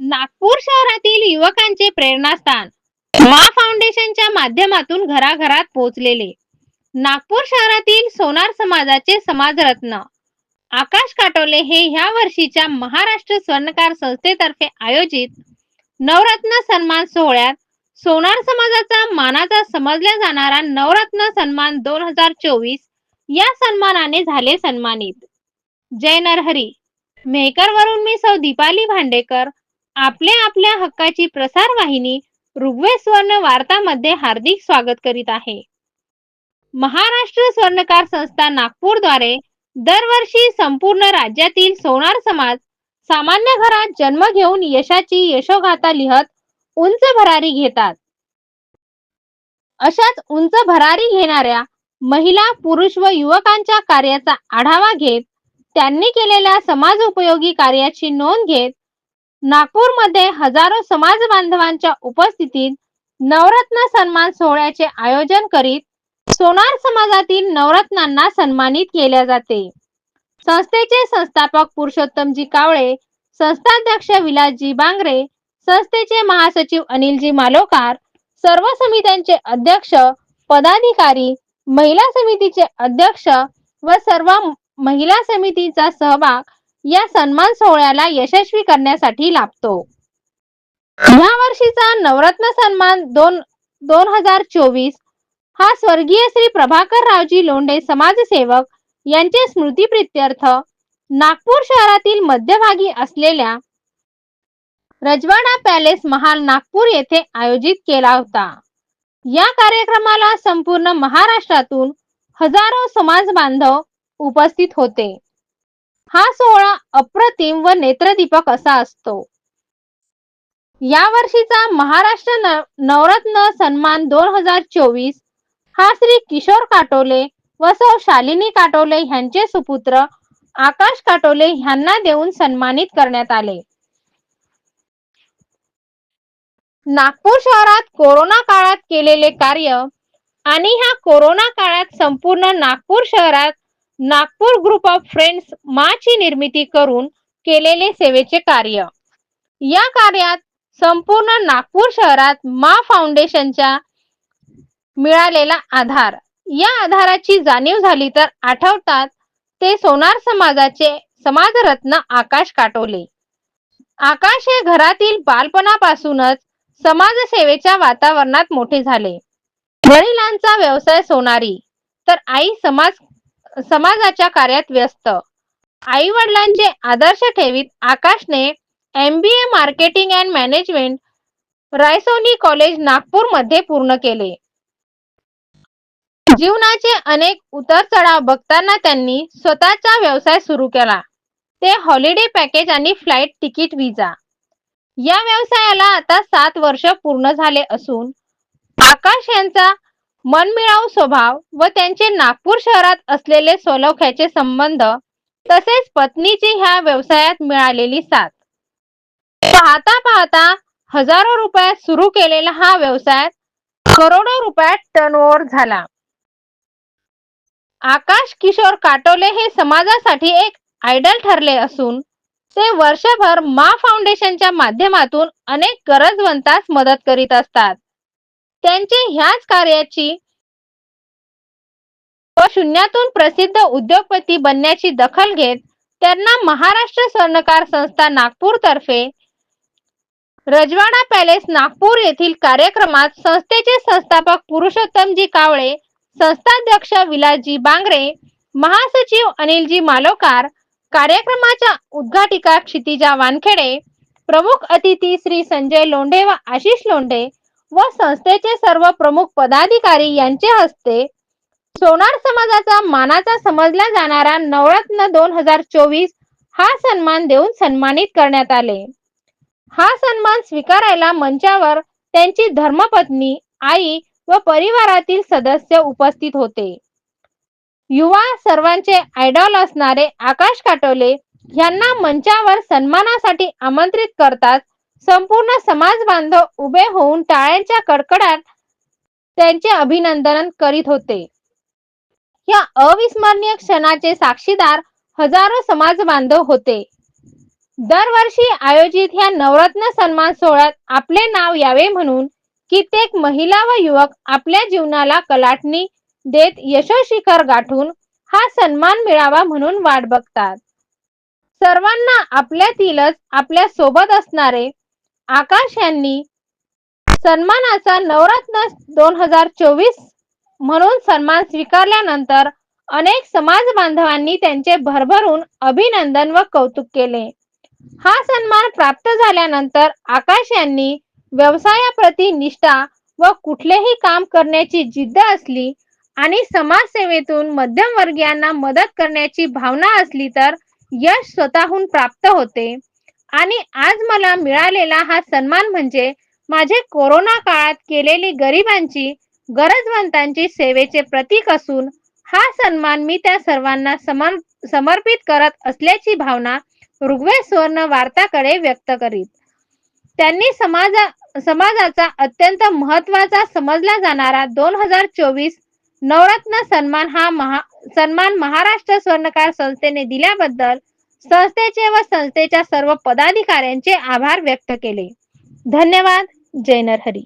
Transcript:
नागपूर शहरातील युवकांचे प्रेरणास्थान. मा फाउंडेशनच्या माध्यमातून घराघरात पोहोचलेले. नागपूर शहरातील सोनार समाजाचे समाजरत्न. आकाश काटोले हे ह्या वर्षीच्या महाराष्ट्र स्वर्णकार संस्थेतर्फे आयोजित नवरत्न सन्मान सोहळ्यात सोनार समाजाचा मानाचा समजल्या जाणारा नवरत्न सन्मान दोन हजार चोवीस या सन्मानाने झाले सन्मानित. जय नरहरी. मेहकर वरून मी सौ दीपाली भांडेकर आपल्या आपल्या हक्काची प्रसार वाहिनी ऋग्वेद स्वर्ण वार्तामध्ये हार्दिक स्वागत करीत आहे. महाराष्ट्र स्वर्णकार संस्था नागपूरद्वारे दरवर्षी संपूर्ण राज्यातील सोनार समाज सामान्य घरात जन्म घेऊन यशाची यशोगाथा लिहत उंच भरारी घेतात. अशाच उंच भरारी घेणाऱ्या महिला पुरुष व युवकांच्या कार्याचा आढावा घेत त्यांनी केलेल्या समाज उपयोगी कार्याची नोंद घेत नागपूरमध्ये हजारो समाज बांधवांच्या उपस्थितीत नवरत्न सन्मान सोहळ्याचे आयोजन करीत सोनार समाजातील नवरत्नांना सन्मानित केल्या जाते. संस्थेचे संस्थापक पुरुषोत्तमजी कावळे संस्थाध्यक्ष विलासजी बांगरे संस्थेचे महासचिव अनिलजी मालोकार सर्व समित्यांचे अध्यक्ष पदाधिकारी महिला समितीचे अध्यक्ष व सर्व महिला समितीचा सहभाग या सन्मान सोहळ्याला यशस्वी करण्यासाठी लाभतो. या वर्षीचा नवरत्न सन्मान दोन दोन हजार चोवीस हा स्वर्गीय श्री प्रभाकर रावजी लोंढे समाजसेवक यांचे स्मृतीप्रित्यर्थ नागपूर शहरातील मध्यभागी असलेल्या रजवाडा पॅलेस महाल नागपूर येथे आयोजित केला होता. या कार्यक्रमाला संपूर्ण महाराष्ट्रातून हजारो समाज बांधव उपस्थित होते. हा सोहळा अप्रतिम व नेत्रदीपक असा असतो. या वर्षीचा महाराष्ट्र नवरत्न सन्मान दोन हजार चोवीस हा श्री किशोर काटोले व सौ शालिनी काटोले यांचे सुपुत्र आकाश काटोले यांना देऊन सन्मानित करण्यात आले. नागपूर शहरात कोरोना काळात केलेले कार्य आणि ह्या कोरोना काळात संपूर्ण नागपूर शहरात नागपूर ग्रुप ऑफ फ्रेंड्स माची निर्मिती करून केलेले सेवेचे कार्य. या कार्यात संपूर्ण नागपूर शहरात मा फाउंडेशनच्या मिळालेला आधार. या आधाराची जाणीव झाली तर आठवतात ते सोनार समाजाचे समाजरत्न आकाश काटोले. आकाश हे घरातील बालपणापासूनच समाजसेवेच्या वातावरणात मोठे झाले. वडिलांचा व्यवसाय सोनारी तर आई समाज समाजाच्या कार्यात व्यस्त. आई वडिलांचे आदर्श ठेवीत आकाशने M B A marketing and management Raisoni college नागपूरमध्ये पूर्ण केले. जीवनाचे अनेक उतर चढाव बघताना त्यांनी स्वतःचा व्यवसाय सुरू केला. ते हॉलिडे पॅकेज आणि फ्लाईट तिकीट विजा या व्यवसायाला आता सात वर्ष पूर्ण झाले असून आकाश यांचा मनमिळावू स्वभाव व त्यांचे नागपूर शहरात असलेले सौलख्याचे संबंध तसेच पत्नीची ह्या व्यवसायात मिळालेली साथ. पाहता पाहता हजारो रुपयात सुरू केलेला हा व्यवसाय करोडो रुपयात टर्नओव्हर झाला. आकाश किशोर काटोले हे समाजासाठी एक आयडल ठरले असून ते वर्षभर मा फाउंडेशनच्या माध्यमातून अनेक गरजवंतास मदत करीत असतात. त्यांचे ह्याच कार्याची व शून्यातून प्रसिद्ध उद्योगपती बनण्याची दखल घेत त्यांना महाराष्ट्र स्वर्णकार संस्था नागपूर तर्फे रजवाडा पॅलेस नागपूर येथील कार्यक्रमात संस्थेचे संस्थापक पुरुषोत्तमजी कावळे संस्थाध्यक्ष विलासजी बांगरे महासचिव अनिलजी मालोकार कार्यक्रमाच्या उद्घाटिका क्षितिजा वानखेडे प्रमुख अतिथी श्री संजय लोंढे व आशिष लोंढे व संस्थेचे सर्व प्रमुख पदाधिकारी यांचे हस्ते सोनार समाजाचा मानाचा समजला जाणारा नवरत्न दोन हजार चोवीस हा सन्मान देऊन सन्मानित करण्यात आले. हा सन्मान स्वीकारायला मंचावर त्यांची धर्मपत्नी आई व परिवारातील सदस्य उपस्थित होते. युवा सर्वांचे आयडॉल असणारे आकाश काटोले यांना मंचावर सन्मानासाठी आमंत्रित करतात संपूर्ण समाज बांधव उभे होऊन टाळ्यांच्या कडकडात त्यांचे अभिनंदन करीत होते. या अविस्मरणीय क्षणाचे साक्षीदार हजारो समाज बांधव होते. दरवर्षी आयोजित या नवरत्न सन्मान सोहळ्यात आपले नाव यावे म्हणून कित्येक महिला व युवक आपल्या जीवनाला कलाटणी देत यशोशिखर गाठून हा सन्मान मिळावा म्हणून वाट बघतात. सर्वांना आपल्यातीलच आपल्यासोबत असणारे आकाश यांनी सन्मानाचा नवरत्न दोन हजार चोवीस म्हणून सन्मान स्वीकारल्यानंतर अनेक समाज बांधवांनी त्यांचे भरभरून अभिनंदन व कौतुक केले. हा सन्मान प्राप्त झाल्यानंतर आकाश यांनी व्यवसायाप्रती निष्ठा व कुठलेही काम करण्याची जिद्द असली आणि समाजसेवेतून मध्यमवर्गीयांना मदत करण्याची भावना असली तर यश स्वतःहून प्राप्त होते. आणि आज मला मिळालेला हा सन्मान म्हणजे माझे कोरोना काळात केलेली गरिबांची गरजवंतांची सेवेचे प्रतीक असून हा सन्मान मी त्या सर्वांना समान समर्पित करत असल्याची भावना ऋग्वेद सुवर्ण वार्ताकडे व्यक्त करीत. त्यांनी समाजा समाजाचा अत्यंत महत्त्वाचा समजला जाणारा दोन हजार चोवीस नवरत्न सन्मान हा महा सन्मान महाराष्ट्र स्वर्णकार संस्थेने दिल्याबद्दल संस्थेचे व संस्थेच्या सर्व पदाधिकाऱ्यांचे आभार व्यक्त केले. धन्यवाद. जय नरहरी.